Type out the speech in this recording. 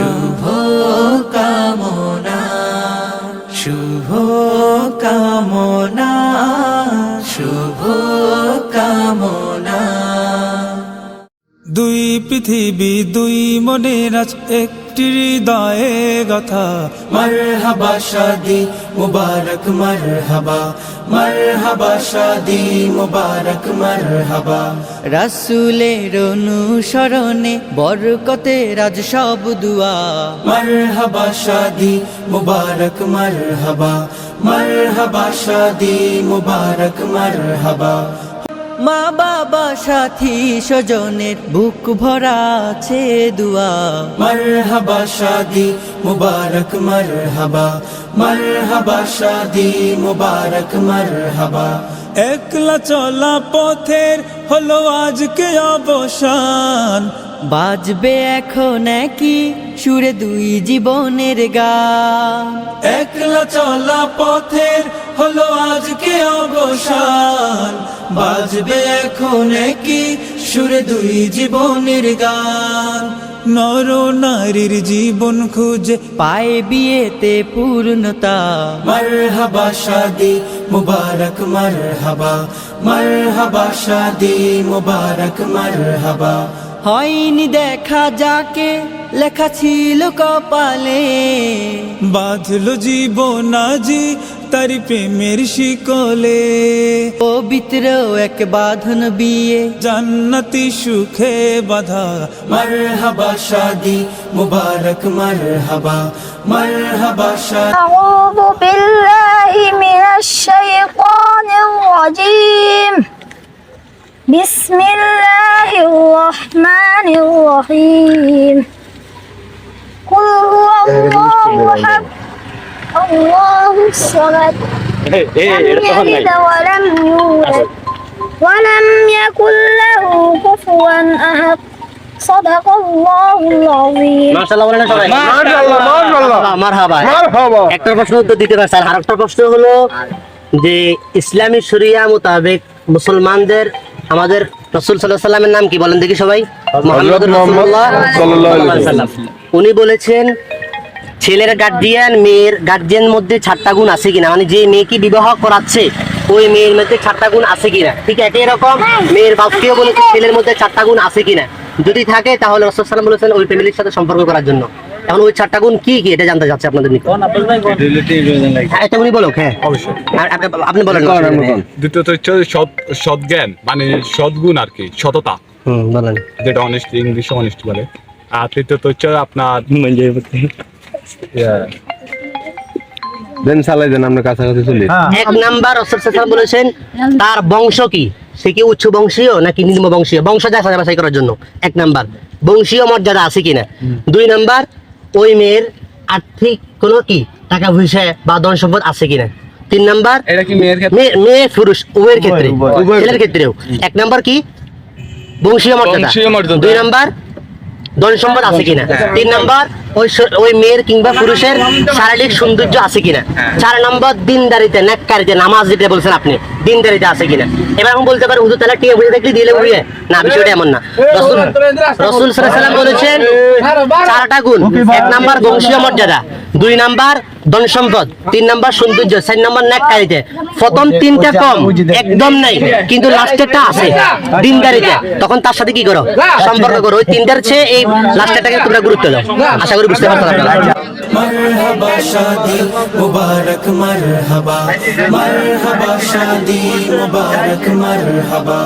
শুভ কামনা শুভ কামনা শুভ কামনা পৃথিবী দুই মনের আজ একটি হৃদয়ে গাথা। মারহাবা শাদি মুবারক মারহাবা। মারহাবা শাদি মুবারক মারহাবা। রাসূলের অনুসরণে বরকতে রাজ সব দুয়া। মারহাবা শাদি মুবারক মারহাবা। মারহাবা শাদি মুবারক মারহাবা। মা বাবা সাথী স্বজনের বুক ভরা আছে দুয়া। মারহাবা শাদি মুবারক মারহাবা। মারহাবা শাদি মুবারক মারহাবা। একলা চলা পথের হলো আজকে অবসান। বাজবে এখন কি সুরে দুই জীবনের গান। একলা চলা পথের হলো আজকে অবসান। বাজবে এখন কি সুরে দুই জীবনের গান। নর নারীর জীবন খুঁজে পায়ে বিয়েতে পূর্ণতা। মারহাবা শাদি, মুবারক মারহাবা। মারহাবা শাদি, মুবারক মারহাবা। হয়নি দেখা যাকে, লেখা ছিল কপালে। বাঁধলো জীবন আজি তার প্রেমের শিকলে। পবিত্র এক বাঁধন বিয়ে। জান্নাতি সুখে বাধা। মারহাবা শাদি মুবারক মর হবা মর হবা শাদি بسم الله الرحمن الرحيم قل هو الله হুয়াল্লাহু الله أحد الله الصمد لم يلد ولم يولد ولم يكن له كفوا أحد صدق الله العظيم মাশাআল্লাহ বলেন না সবাই মাশাআল্লাহ, মাশাআল্লাহ। মারহাবা মারহাবা। একটা প্রশ্ন উত্তর দিতে পারছে আর আরেকটা প্রশ্ন হলো যে ইসলামী শরিয়া মোতাবেক মুসলমানদের আমাদের রসুল সাল্লাহ সাল্লামের নাম কি বলেন দেখি সবাই মোহাম্মদ মোহাম্মদ রাসূলুল্লাহ সাল্লাল্লাহু আলাইহি সাল্লাল্লাহু আলাইহি সাল্লাম। উনি বলেছেন ছেলের গার্জিয়ান মেয়ের গার্জিয়ান মধ্যে ছাড়টা গুণ আছে কিনা? মানে যে মেয়েকে বিবাহ করাচ্ছে ওই মেয়ের মধ্যে ছাড়টা গুণ আছে কিনা? ঠিক একই রকম? মেয়ের বাপকেও বলেছে ছেলের মধ্যে ছাড়টা গুণ আছে কিনা? যদি থাকে তাহলে সাল্লাম বলেছেন ওই ফ্যামিলির সাথে সম্পর্ক করার জন্য। এখন ওই ছাড়টা গুণ কি কি? এটা জানতে চাচ্ছে আপনাদের নিকট। হ্যাঁ এটা উনি বলুক হ্যাঁ। অবশ্যই। আপনি- আপনি বলেন। দ্বিতীয়ত হচ্ছে সৎ সৎ জ্ঞান মানে সদ্গুণ আর কি সততা। যেটা অনেস্ট ইংলিশে অনেস্ট বলে। আর তৃতীয়ত হচ্ছে আপনার দেন চালাই দেন আমরা কাছাকাছি চলি। এক নাম্বার বলেছেন তার বংশ কি? সে কি উচ্চ বংশীয় নাকি নিম্ন বংশীয়? বংশ যাচাই বাছাই করার জন্য। এক নাম্বার। বংশীয় মর্যাদা আছে কিনা? দুই নাম্বার ওই মেয়ের আর্থিক কোনো কি? টাকা পয়সা বা ধন সম্পদ আছে কিনা? তিন নাম্বার এটা কি মেয়ের ক্ষেত্রে? মেয়ে পুরুষ উভয়ের ক্ষেত্রে। ছেলের ক্ষেত্রেও। এক নাম্বার কি? বংশীয় মর্যাদা। দুই নাম্বার ধন সম্পদ আছে কিনা? তিন নাম্বার ওই ওই মেয়ের কিংবা পুরুষের শারীরিক সৌন্দর্য আছে কিনা? চার নম্বর দিনদারিতে নেককারিতে নামাজ যেটা বলছেন আপনি। দিনদারিতে আছে কিনা? এবার এখন বলতে পারি হুজুর তাহলে টিয়া বুঝে দেখলি? দিলে বুঝে না বিষয়টা এমন না। রসুল রসুল সাল্লাম বলেছেন চারটা গুণ এক নাম্বার বংশীয় মর্যাদা দুই নাম্বার ধন সম্পদ, তিন নাম্বার সৌন্দর্য, চার নাম্বার নেককারিতে প্রথম তিনটা কম, একদম নাই, কিন্তু লাস্টেরটা আছে, দিনদারিতে। তখন তার সাথে কি করো? সম্পর্ক করো। ওই তিনটার চেয়ে এই লাস্টেরটাকে তোমরা গুরুত্ব দাও। আশা করি বুঝতে পারছ মারহাবা শাদি, মুবারক মারহাবা। মারহাবা শাদি, মুবারক মারহাবা।